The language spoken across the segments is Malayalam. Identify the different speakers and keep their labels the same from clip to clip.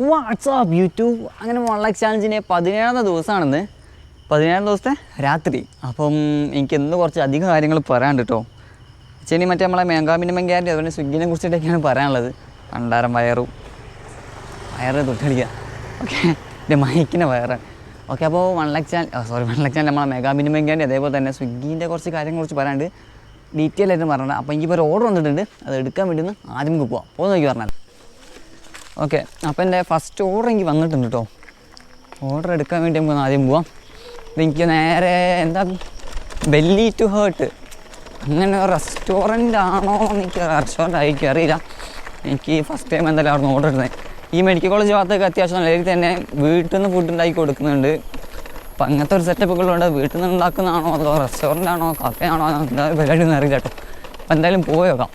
Speaker 1: വാട്സാപ്പ് യൂട്യൂബ് അങ്ങനെ വൺ ലാക്ക് ചാലഞ്ചിന്റെ പതിനേഴാമത്തെ ദിവസമാണെന്ന് പതിനേഴാം ദിവസത്തെ രാത്രി. അപ്പം എനിക്ക് ഇന്ന് കുറച്ച് അധികം കാര്യങ്ങൾ പറയാണ്ട് കേട്ടോ ചെനി മറ്റേ നമ്മളെ മേങ്കാമിന്റെ മെങ്കാന്റെ അതുപോലെ സ്വിഗ്ഗിനെ കുറിച്ചിട്ടൊക്കെയാണ് പറയാനുള്ളത്. പണ്ടാരം വയറും. വയറ് തൊട്ടടിക്കുക ഓക്കെ. എന്റെ മൈക്കിന്റെ വയറാണ് ഓക്കെ അപ്പോൾ one lakh sorry one lakh channel നമ്മളെ മെഗാ മിനിമം അതേപോലെ തന്നെ സ്വിഗ്ഗീന്റെ കുറച്ച് കാര്യങ്ങളെ കുറിച്ച് പറയാണ്ട് ഡീറ്റെയിൽ ആയിട്ട് പറഞ്ഞത് അപ്പോൾ എനിക്കിപ്പോൾ ഒരു ഓർഡർ വന്നിട്ടുണ്ട്. അത് എടുക്കാൻ വേണ്ടി ഒന്ന് ആദ്യം നമുക്ക് പോവാം. പോകുന്ന നോക്കി പറഞ്ഞാൽ. ഓക്കെ. അപ്പോൾ എന്റെ ഫസ്റ്റ് ഓർഡർ എനിക്ക് വന്നിട്ടുണ്ട് കേട്ടോ. ഓർഡർ എടുക്കാൻ വേണ്ടി നമുക്ക് ആദ്യം പോവാം. എനിക്ക് നേരെ എന്താ ബെല്ലി ടു ഹേർട്ട്. അങ്ങനെ റെസ്റ്റോറന്റ് ആണോ എനിക്ക് റെസ്റ്റോറന്റ് ആയിരിക്കും അറിയില്ല. എനിക്ക് ഫസ്റ്റ് ടൈം എന്തായാലും അവിടെ ഓർഡർ ഇടുന്നത് ഈ മെഡിക്കൽ കോളേജ് ഭാഗത്തൊക്കെ അത്യാവശ്യം രീതിയിൽ തന്നെ വീട്ടിൽ നിന്ന് ഫുഡ് ഉണ്ടാക്കി കൊടുക്കുന്നുണ്ട്. അപ്പം അങ്ങനത്തെ ഒരു സെറ്റപ്പ് ഉള്ളതുകൊണ്ട് വീട്ടിൽ നിന്ന് ഉണ്ടാക്കുന്നതാണോ അതോ റെസ്റ്റോറന്റ് ആണോ കഫേ ആണോ എന്താ പരിപാടി ഒന്നും അറിയില്ല കേട്ടോ. അപ്പം എന്തായാലും പോയി നോക്കാം.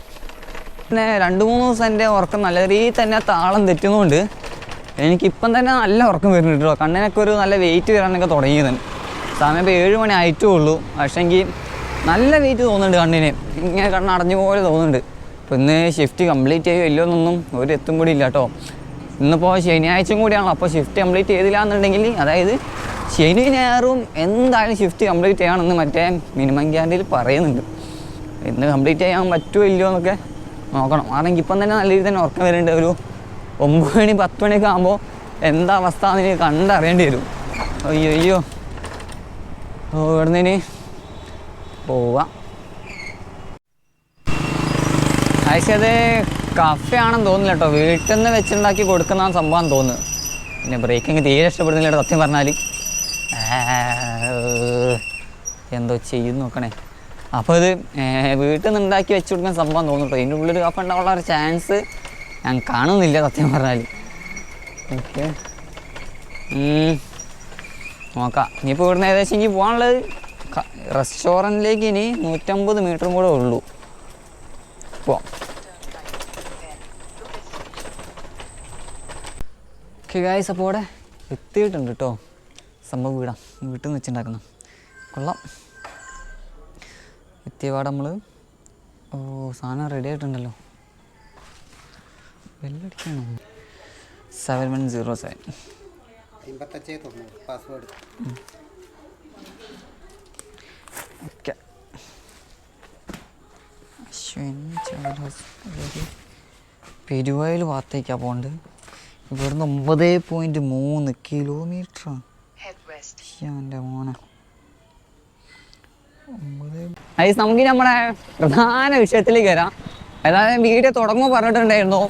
Speaker 1: പിന്നെ രണ്ട് മൂന്ന് ദിവസം എന്റെ ഉറക്കം നല്ല രീതിയിൽ തന്നെ താളം തെറ്റുന്നതുകൊണ്ട് എനിക്കിപ്പം തന്നെ നല്ല ഉറക്കം വരുന്നുണ്ട് കേട്ടോ. കണ്ണിനൊക്കെ ഒരു നല്ല വെയിറ്റ് വരാനൊക്കെ തുടങ്ങിയത് സമയം ഇപ്പോൾ ഏഴ് മണി ആയിട്ടേ ഉള്ളൂ പക്ഷേ എങ്കിൽ നല്ല വെയിറ്റ് തോന്നുന്നുണ്ട് കണ്ണിന്. ഇങ്ങനെ കണ്ണ് അടഞ്ഞു പോലെ തോന്നുന്നുണ്ട്. അപ്പോൾ ഇന്ന് ഷിഫ്റ്റ് കംപ്ലീറ്റ് ചെയ്യുമോ ഇല്ലയോ എന്നൊന്നും ഒരു എത്തും കൂടി ഇല്ല കേട്ടോ. ഇന്നിപ്പോൾ ശനിയാഴ്ചയും കൂടിയാണല്ലോ. അപ്പോൾ ഷിഫ്റ്റ് കംപ്ലീറ്റ് ചെയ്തില്ല എന്നുണ്ടെങ്കിൽ അതായത് ശനി ഞായറും എന്തായാലും ഷിഫ്റ്റ് കംപ്ലീറ്റ് ചെയ്യണമെന്ന് മറ്റേ മിനിമം ക്യാൻഡിൽ പറയുന്നുണ്ട്. ഇന്ന് കംപ്ലീറ്റ് ചെയ്യാൻ പറ്റുമോ ഇല്ലയോ എന്നൊക്കെ നോക്കണം. കാരണം ഇപ്പം തന്നെ നല്ല രീതിയിൽ തന്നെ ഉറക്കം വരുന്നുണ്ട് ഒരു ഒമ്പത് മണി പത്ത് മണിയൊക്കെ ആകുമ്പോൾ എന്താ അവസ്ഥ എന്ന് എനിക്ക് കണ്ടറിയേണ്ടി വരും. അയ്യോ അയ്യോ. ഇവിടുന്ന് ഇനി? പോവാം. അത് കഫേ ആണെന്ന് തോന്നുന്നില്ല കേട്ടോ. വീട്ടിൽ നിന്ന് വെച്ചുണ്ടാക്കി കൊടുക്കുന്ന സംഭവം തോന്നുന്നു. പിന്നെ ബ്രേക്കിങ് തീരെ ഇഷ്ടപ്പെടുന്നില്ല സത്യം പറഞ്ഞാൽ എന്തോ ചെയ്യും നോക്കണേ. അപ്പോൾ ഇത് വീട്ടിൽ നിന്ന് ഉണ്ടാക്കി വെച്ച് കൊടുക്കുന്ന സംഭവം തോന്നുന്നുണ്ടോ ഇതിന്റെ ഉള്ളിൽ കപ്പ ഉണ്ടാവാനുള്ള ഒരു ചാൻസ് ഞാൻ കാണുന്നില്ല സത്യം പറഞ്ഞാൽ. ഓക്കെ. നോക്കാം. ഇനിയിപ്പോൾ ഇവിടുന്ന് ഏകദേശം ഇനി പോകാനുള്ളത് റെസ്റ്റോറന്റിലേക്ക് ഇനി നൂറ്റമ്പത് മീറ്ററും കൂടെ ഉള്ളൂ. പോവാം. ഓക്കെ ഗായ്സ് അപ്പോൾ ഇവിടെ എത്തിയിട്ടുണ്ട് കേട്ടോ. സംഭവം വീടാം വീട്ടിൽ നിന്ന് വെച്ചുണ്ടാക്കുന്ന കൊള്ളാം. എത്തിയപാട് നമ്മൾ ഓ സാധനം റെഡി ആയിട്ടുണ്ടല്ലോ. ബെല്ലടിക്കണോ seven one zero seven
Speaker 2: password
Speaker 1: okay. Ashwin child hospital പെരുവായിൽ ഭാഗത്തേക്കാണ് പോകേണ്ടത് ഇവിടുന്ന് ഒമ്പത് പോയിന്റ് മൂന്ന് കിലോമീറ്ററാണ് എന്റെ മോനെ. ഐസ് നമുക്ക് നമ്മുടെ പ്രധാന വിഷയത്തിലേക്ക് വരാം. അതായത് വീഡിയോ തുടങ്ങുമ്പോൾ പറഞ്ഞിട്ടുണ്ടായിരുന്നു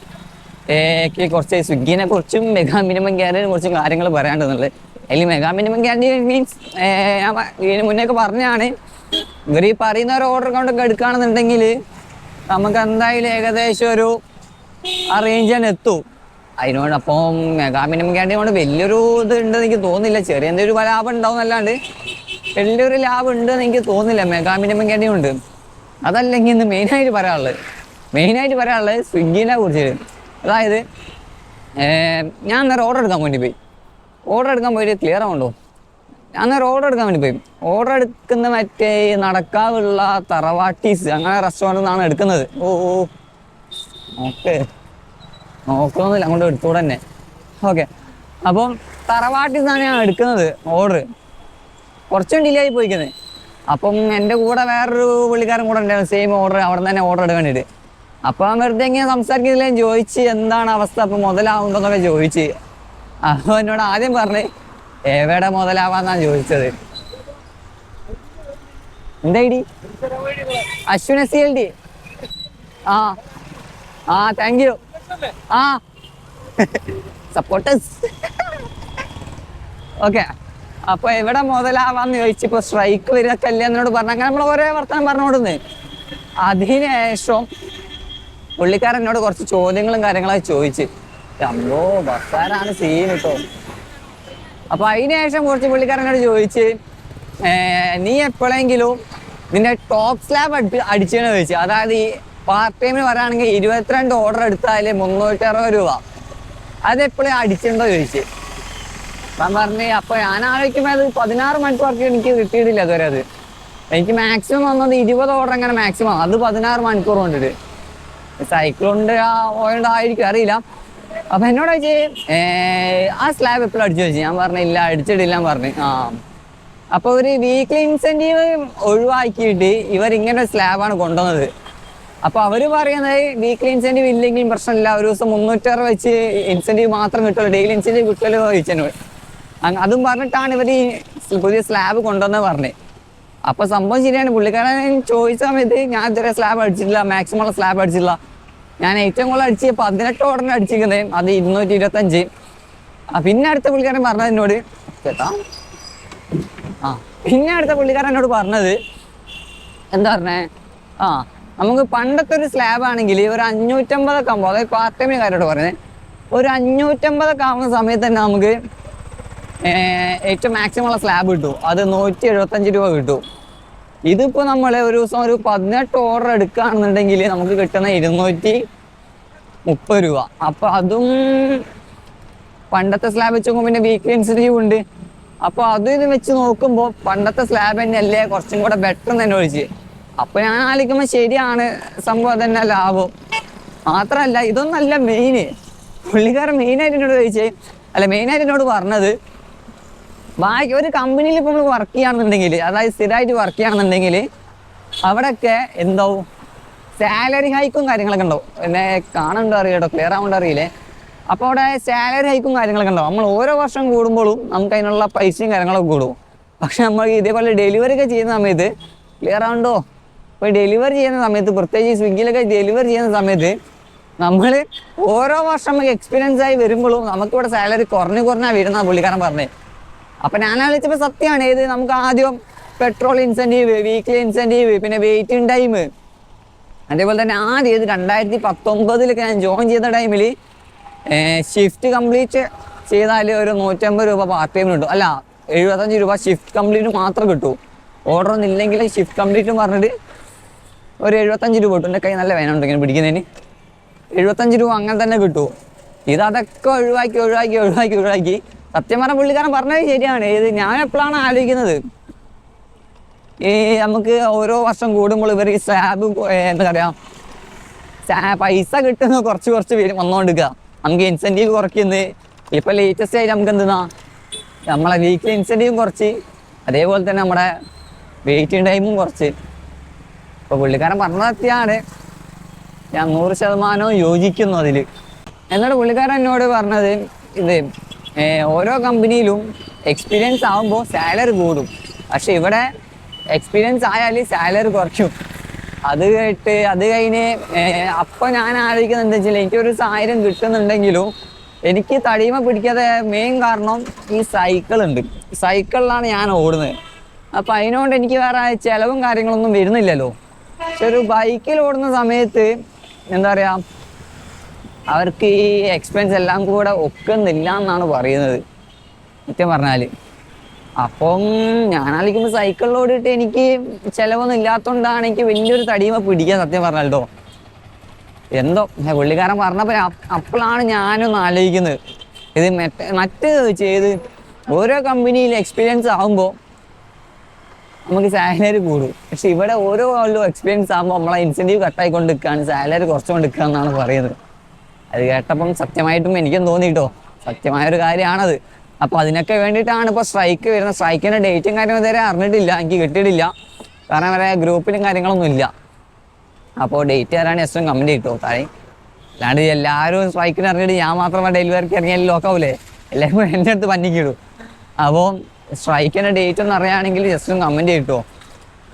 Speaker 1: ഏക്ക് കുറച്ച് സ്വിഗ്ഗിനെ കുറിച്ചും മെഗാ മിനിമം ക്യാന്റീനെ കുറിച്ചും കാര്യങ്ങൾ പറയാണ്ടെന്നുള്ളത് അതിൽ മെഗാ മിനിമം ക്യാന്റീൻ മീൻസ് ഞാൻ ഇതിന് മുന്നേ ഒക്കെ പറഞ്ഞാണ് ഇവർ ഈ പറയുന്ന ഒരു ഓർഡർ കൗണ്ടൊക്കെ എടുക്കുകയാണെന്നുണ്ടെങ്കിൽ നമുക്ക് എന്തായാലും ഏകദേശം ഒരു ആ റേഞ്ച് തന്നെ എത്തും. അതിനോട് അപ്പം മെഗാ മിനിമം ക്യാന്റീൻ കൊണ്ട് വലിയൊരു ഇത് ഉണ്ടെന്ന് എനിക്ക് തോന്നുന്നില്ല. ചെറിയ എന്തെങ്കിലും ലാഭം ഉണ്ടാവും എന്നല്ലാണ്ട്. വലിയൊരു ലാഭം ഉണ്ടെന്ന് എനിക്ക് തോന്നുന്നില്ല. മെഗാ മിനിമം ക്യാന്റീൻ ഉണ്ട് അതല്ലെങ്കിൽ ഇന്ന് മെയിനായിട്ട് പറയാനുള്ളത്. മെയിനായിട്ട് പറയാനുള്ളത് സ്വിഗ്ഗിനെ കുറിച്ച്. അതായത് ഞാൻ അന്നേരം ഓർഡർ എടുക്കാൻ വേണ്ടി പോയി. ഓർഡർ എടുക്കാൻ പോയിട്ട് ക്ലിയർ ആവുണ്ടോ ഞാൻ അന്നേരം ഓർഡർ എടുക്കാൻ വേണ്ടി പോയി. ഓർഡർ എടുക്കുന്ന മറ്റേ നടക്കാവുള്ള തറവാട്ടീസ് അങ്ങനെ റെസ്റ്റോറന്റിൽ നിന്നാണ് എടുക്കുന്നത്. ഓ ഓ ഓക്കെ. നോക്കണമെന്നില്ല അങ്ങോട്ട് എടുത്തോടെ തന്നെ. ഓക്കെ. അപ്പം തറവാട്ടിൽ നിന്നാണ് ഞാൻ എടുക്കുന്നത്. ഓർഡർ കുറച്ചും ഡിലേ ആയി പോയിക്കുന്നത് അപ്പം എന്റെ കൂടെ വേറൊരു പുള്ളിക്കാരൻ കൂടെ ഉണ്ടായിരുന്നു. സെയിം ഓർഡർ അവിടെ തന്നെ ഓർഡർ എടുക്കാൻ വേണ്ടിയിട്ട്. അപ്പം വെറുതെ ഇങ്ങനെ സംസാരിക്കുന്നില്ല. ചോദിച്ച് എന്താണ് അവസ്ഥ? അപ്പം മുതലാവുണ്ടോന്നൊക്കെ ചോദിച്ച്. അപ്പോൾ എന്നോട് ആദ്യം പറഞ്ഞ് എവിടെ മുതലാവാന്നാണ് ചോദിച്ചത്? എന്താ I D Ashwin S C L D ആ. ആ താങ്ക് യു ആ. സപ്പോർട്ടേഴ്സ് ഓക്കെ അപ്പൊ എവിടെ മുതലാവാന്ന് ചോദിച്ചപ്പോ സ്ട്രൈക്ക് വരിക കല്യാണത്തിനോട് പറഞ്ഞു അങ്ങനെ നമ്മൾ ഒരേ വർത്തമാനം പറഞ്ഞുകൊടുന്നേ. അതിനുശേഷം പുള്ളിക്കാരൻ എന്നോട് കുറച്ച് ചോദ്യങ്ങളും കാര്യങ്ങളൊക്കെ ചോദിച്ച്. അമ്മോ ബസ്സാരാണ് സീൻ കേട്ടോ അപ്പൊ അതിനുശേഷം കുറച്ച് പുള്ളിക്കാരനോട് ചോദിച്ച് നീ എപ്പോഴെങ്കിലും നിന്റെ ടോപ്പ് സ്ലാബ് അടി അടിച്ചെന്ന് ചോദിച്ചു. അതായത് ഈ പാർട്ട് ടൈമിന് പറയുകയാണെങ്കിൽ ഇരുപത്തിരണ്ട് ഓർഡർ എടുത്താൽ മുന്നൂറ്റി അറുപത് രൂപ. അതെപ്പോഴും അടിച്ചിട്ടുണ്ടോ ചോദിച്ചു. ഞാൻ പറഞ്ഞു അപ്പൊ ഞാൻ ആലോചിക്കുമ്പോൾ അത് പതിനാറ് മണിക്കൂർക്ക് എനിക്ക് കിട്ടിയിട്ടില്ല അതുവരെ അത്. എനിക്ക് മാക്സിമം വന്നത് ഇരുപത് ഓർഡർ എങ്ങനെ മാക്സിമം അത് പതിനാറ് മണിക്കൂർ കൊണ്ടിട്ട്. സൈക്കിളുണ്ട് ആ ഓയിലുണ്ട് ആയിരിക്കും അറിയില്ല. അപ്പൊ എന്നോട് ചോദിച്ചേ ആ സ്ലാബ് എപ്പോഴും അടിച്ചു ചോദിച്ചു ഞാൻ പറഞ്ഞില്ല അടിച്ചിട്ടില്ല പറഞ്ഞു. ആ. അപ്പൊ ഒരു വീക്ക്ലി ഇൻസെന്റീവ് ഒഴിവാക്കിയിട്ട് ഇവർ ഇങ്ങനെ സ്ലാബാണ് കൊണ്ടുവന്നത്. അപ്പൊ അവർ പറയുന്നത് വീക്ക്ലി ഇൻസെന്റീവ് ഇല്ലെങ്കിലും പ്രശ്നമില്ല. ഒരു ദിവസം മുന്നൂറ്ററുപത് വെച്ച് ഇൻസെന്റീവ് മാത്രം കിട്ടുള്ളൂ. ഡെയിലി ഇൻസെന്റീവ് കിട്ടുമല്ലോ അങ് അതും പറഞ്ഞിട്ടാണ് ഇവർ ഈ പുതിയ സ്ലാബ് കൊണ്ടുവന്നത് പറഞ്ഞത് അപ്പൊ സംഭവം ശരിയാണ്. പുള്ളിക്കാരൻ ചോദിച്ച സമയത്ത് ഞാൻ ഇതുവരെ സ്ലാബ് അടിച്ചിട്ടില്ല മാക്സിമം ഉള്ള സ്ലാബ് അടിച്ചിട്ടില്ല. ഞാൻ ഏറ്റവും കൂടുതൽ അടിച്ച് പതിനെട്ട് ഓർഡർ അടിച്ചിരിക്കുന്നത് അത് ഇരുന്നൂറ്റി ഇരുപത്തഞ്ച്. പിന്നെ അടുത്ത പുള്ളിക്കാരൻ പറഞ്ഞത് എന്നോട് കേട്ടാ ആ പിന്നെ അടുത്ത പുള്ളിക്കാരൻ എന്നോട് പറഞ്ഞത് എന്താ പറഞ്ഞേ? ആ നമുക്ക് പണ്ടത്തെ ഒരു സ്ലാബ് ആണെങ്കിൽ ഒരു അഞ്ഞൂറ്റമ്പതൊക്കെ ആകുമ്പോൾ അതായത് പാർട്ട് ടൈമിന് കാര്യമായിട്ട് പറഞ്ഞത് ഒരു അഞ്ഞൂറ്റമ്പതൊക്കെ ആവുന്ന സമയത്ത് തന്നെ നമുക്ക് ഏറ്റവും മാക്സിമം ഉള്ള സ്ലാബ് കിട്ടും അത് നൂറ്റി എഴുപത്തഞ്ച് രൂപ കിട്ടും. ഇതിപ്പോൾ നമ്മൾ ഒരു ദിവസം ഒരു പതിനെട്ട് ഓർഡർ എടുക്കുകയാണെന്നുണ്ടെങ്കിൽ നമുക്ക് കിട്ടുന്ന ഇരുന്നൂറ്റി മുപ്പത് രൂപ. അപ്പോൾ അതും പണ്ടത്തെ സ്ലാബ് വെച്ച് നോക്കുമ്പോൾ പിന്നെ വീക്ക് ഇൻസെന്റീവ് ഉണ്ട്. അപ്പോൾ അതും ഇത് വെച്ച് നോക്കുമ്പോൾ പണ്ടത്തെ സ്ലാബ് തന്നെയല്ലേ കുറച്ചും കൂടെ ബെറ്റർ തന്നെ ഒഴിച്ച് അപ്പോൾ ഞാൻ ആലോചിക്കുമ്പോൾ ശരിയാണ് സംഭവം തന്നെ ലാഭം. മാത്രമല്ല ഇതൊന്നല്ല മെയിന് പുള്ളിക്കാരൻ മെയിനായിട്ട് എന്നോട് ചോദിച്ചേ. അല്ല മെയിനായിട്ട് എന്നോട് പറഞ്ഞത് ബാക്കി ഒരു കമ്പനിയിൽ ഇപ്പോൾ നമ്മൾ വർക്ക് ചെയ്യുകയാണെന്നുണ്ടെങ്കിൽ അതായത് സ്ഥിരമായിട്ട് വർക്ക് ചെയ്യുകയാണെന്നുണ്ടെങ്കിൽ അവിടെയൊക്കെ എന്തോ സാലറി ഹൈക്കും കാര്യങ്ങളൊക്കെ ഉണ്ടാവും. എന്നെ കാണണ്ടോ അറിയാട്ടോ ക്ലിയർ ആവേണ്ട അറിയില്ലേ? അപ്പോൾ അവിടെ സാലറി ഹൈക്കും കാര്യങ്ങളൊക്കെ ഉണ്ടാവും. നമ്മൾ ഓരോ വർഷം കൂടുമ്പോഴും നമുക്ക് അതിനുള്ള പൈസയും കാര്യങ്ങളൊക്കെ കൂടും. പക്ഷെ നമ്മൾ ഇതേപോലെ ഡെലിവറി ഒക്കെ ചെയ്യുന്ന സമയത്ത് ക്ലിയർ ആവുണ്ടോ? ഇപ്പോൾ ഡെലിവറി ചെയ്യുന്ന സമയത്ത് പ്രത്യേകിച്ച് സ്വിഗ്ഗിയിലൊക്കെ ഡെലിവറി ചെയ്യുന്ന സമയത്ത് നമ്മൾ ഓരോ വർഷം നമുക്ക് എക്സ്പീരിയൻസ് ആയി വരുമ്പോഴും നമുക്കിവിടെ സാലറി കുറഞ്ഞു കുറഞ്ഞാണ് വരുന്ന പുള്ളിക്കാരൻ പറഞ്ഞത് അപ്പൊ ഞാൻ ആലോചിച്ചപ്പോൾ സത്യമാണ് ഏത് നമുക്ക് ആദ്യം പെട്രോൾ ഇൻസെന്റീവ് വീക്ക്ലി ഇൻസെന്റീവ് പിന്നെ വെയിറ്റിംഗ് ടൈം അതേപോലെ തന്നെ ആദ്യം ഇത് രണ്ടായിരത്തി പത്തൊമ്പതിലൊക്കെ ഞാൻ ജോയിൻ ചെയ്ത ടൈമിൽ ഷിഫ്റ്റ് കംപ്ലീറ്റ് ചെയ്താൽ ഒരു നൂറ്റമ്പത് രൂപ പാർട്ട് ടൈമിന് കിട്ടും. അല്ല എഴുപത്തഞ്ച് രൂപ ഷിഫ്റ്റ് കംപ്ലീറ്റ് മാത്രം കിട്ടും. ഓർഡർ ഒന്നും ഇല്ലെങ്കിൽ ഷിഫ്റ്റ് കംപ്ലീറ്റ് പറഞ്ഞിട്ട് ഒരു എഴുപത്തഞ്ച് രൂപ കിട്ടും. എന്റെ കൈ നല്ല വേനുണ്ട് ഇങ്ങനെ പിടിക്കുന്നതിന്. എഴുപത്തഞ്ച് രൂപ അങ്ങനെ തന്നെ കിട്ടും. ഇത് അതൊക്കെ ഒഴിവാക്കി ഒഴിവാക്കി ഒഴിവാക്കി ഒഴിവാക്കി സത്യം പറഞ്ഞ പുള്ളിക്കാരൻ പറഞ്ഞത് ശരിയാണ്. ഇത് ഞാൻ എപ്പോഴാണ് ആലോചിക്കുന്നത്? ഈ നമുക്ക് ഓരോ വർഷം കൂടുമ്പോൾ ഇവർ ഈ സ്ലാബ് എന്താ പറയുക പൈസ കിട്ടുന്ന കുറച്ച് കുറച്ച് പേര് വന്നുകൊണ്ടിരിക്കുക നമുക്ക് ഇൻസെന്റീവ് കുറയ്ക്കുന്നത് ഇപ്പം ലേറ്റസ്റ്റ് ആയിട്ട് നമുക്ക് എന്തെന്നാ നമ്മളെ വീക്കിലി ഇൻസെന്റീവും കുറച്ച് അതേപോലെ തന്നെ നമ്മുടെ വെയിറ്റിംഗ് ടൈമും കുറച്ച്. ഇപ്പോൾ പുള്ളിക്കാരൻ പറഞ്ഞത് സത്യമാണ്. ഞാൻ നൂറ് ശതമാനവും യോജിക്കുന്നു അതിൽ എന്നോട് പുള്ളിക്കാരൻ എന്നോട് പറഞ്ഞത് ഇത് ഓരോ കമ്പനിയിലും എക്സ്പീരിയൻസ് ആകുമ്പോൾ സാലറി കൂടും. പക്ഷെ ഇവിടെ എക്സ്പീരിയൻസ് ആയാൽ സാലറി കുറയ്ക്കും. അത് കേട്ട് അത് കഴിഞ്ഞ് അപ്പം ഞാൻ ആലോചിക്കുന്നത് എന്താ വെച്ചാൽ എനിക്കൊരു സായിരം കിട്ടുന്നുണ്ടെങ്കിലും എനിക്ക് തടിമ പിടിക്കാതെ മെയിൻ കാരണം ഈ സൈക്കിൾ ഉണ്ട്. സൈക്കിളിലാണ് ഞാൻ ഓടുന്നത്. അപ്പം അതിനോണ്ട് എനിക്ക് വേറെ ചിലവും കാര്യങ്ങളൊന്നും വരുന്നില്ലല്ലോ. പക്ഷെ ഒരു ബൈക്കിൽ ഓടുന്ന സമയത്ത് എന്താ പറയുക അവർക്ക് ഈ എക്സ്പെൻസ് എല്ലാം കൂടെ ഒക്കുന്നില്ല എന്നാണ് പറയുന്നത്. സത്യം പറഞ്ഞാൽ അപ്പം ഞാൻ ആലോചിക്കുമ്പോൾ സൈക്കിളിൽ ഓടിയിട്ട് എനിക്ക് ചിലവൊന്നും ഇല്ലാത്തതുകൊണ്ടാണ് എനിക്ക് വലിയൊരു തടിയുമ പിടിക്കാൻ സത്യം പറഞ്ഞാൽ പറഞ്ഞാലോ എന്തോ പുള്ളിക്കാരൻ പറഞ്ഞപ്പോൾ അപ്പോഴാണ് ഞാനൊന്ന് ആലോചിക്കുന്നത്. ഇത് മറ്റേ മറ്റ് ചെയ്ത് ഓരോ കമ്പനിയിൽ എക്സ്പീരിയൻസ് ആകുമ്പോൾ നമുക്ക് സാലറി കൂടും. പക്ഷെ ഇവിടെ ഓരോ എക്സ്പീരിയൻസ് ആകുമ്പോൾ നമ്മളെ ഇൻസെന്റീവ് കട്ടായിക്കൊണ്ട് നിൽക്കുകയാണ് സാലറി കുറച്ചുകൊണ്ട് നിൽക്കുക എന്നാണ് പറയുന്നത്. അത് കേട്ടപ്പം സത്യമായിട്ടും എനിക്കും തോന്നിയിട്ടോ സത്യമായ ഒരു കാര്യമാണത് അപ്പോൾ അതിനൊക്കെ വേണ്ടിയിട്ടാണ് ഇപ്പോൾ സ്ട്രൈക്ക് വരുന്നത്. സ്ട്രൈക്കിന്റെ ഡേറ്റും കാര്യങ്ങളും ഇതുവരെ അറിഞ്ഞിട്ടില്ല. എനിക്ക് കിട്ടിയിട്ടില്ല. കാരണം വരെ ഗ്രൂപ്പിലും കാര്യങ്ങളൊന്നും ഇല്ല. അപ്പോൾ ഡേറ്റ് തരാണ് എസ്റ്റും കമന്റ് കിട്ടുമോ താഴെ. അല്ലാണ്ട് എല്ലാവരും സ്ട്രൈക്കിന് ഇറങ്ങിയിട്ട് ഞാൻ മാത്രമേ ഡെലിവറിക്ക് ഇറങ്ങിയാൽ ലോക്കാവൂലേ എല്ലാവരും എന്റെ അടുത്ത് പന്നിക്കിടും. അപ്പോൾ സ്ട്രൈക്കിന്റെ ഡേറ്റ് ഒന്ന് അറിയുകയാണെങ്കിൽ ജസ്റ്റ് ഒന്ന് കമന്റ് കിട്ടുമോ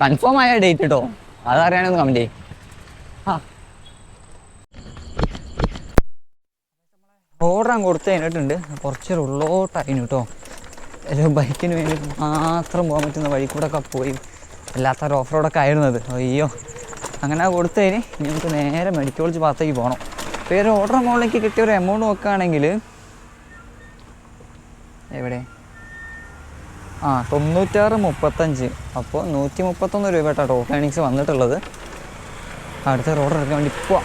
Speaker 1: കൺഫേം ആയ ഡേറ്റ് കിട്ടോ അതറിയാണെങ്കിൽ ഒന്ന് കമന്റ് ചെയ്യും. ഓർഡർ കൊടുത്ത് കഴിഞ്ഞിട്ടുണ്ട്. കുറച്ച് ഉള്ളോട്ടായിരുന്നു കേട്ടോ. ഒരു ബൈക്കിന് വേണ്ടി മാത്രം പോകാൻ പറ്റുന്ന വഴി കൂടെ ഒക്കെ പോയി. അല്ലാത്തൊരു ഓഫ് റോഡൊക്കെ ആയിരുന്നത്. അയ്യോ. അങ്ങനെ കൊടുത്തതിന് ഇനി നമുക്ക് നേരെ മെഡിക്കൽ കോളേജ് ഭാഗത്തേക്ക് പോകണം പേര് ഒരു ഓർഡർ മുകളിലേക്ക് കിട്ടിയ ഒരു എമൗണ്ട് നോക്കുകയാണെങ്കിൽ എവിടെ? ആ തൊണ്ണൂറ്റാറ് മുപ്പത്തഞ്ച്. അപ്പോൾ നൂറ്റി മുപ്പത്തൊന്ന് രൂപ കേട്ടോ ടോട്ടൽ വന്നിട്ടുള്ളത്. അടുത്ത ഓർഡർ എടുക്കാൻ വേണ്ടി പോവാം.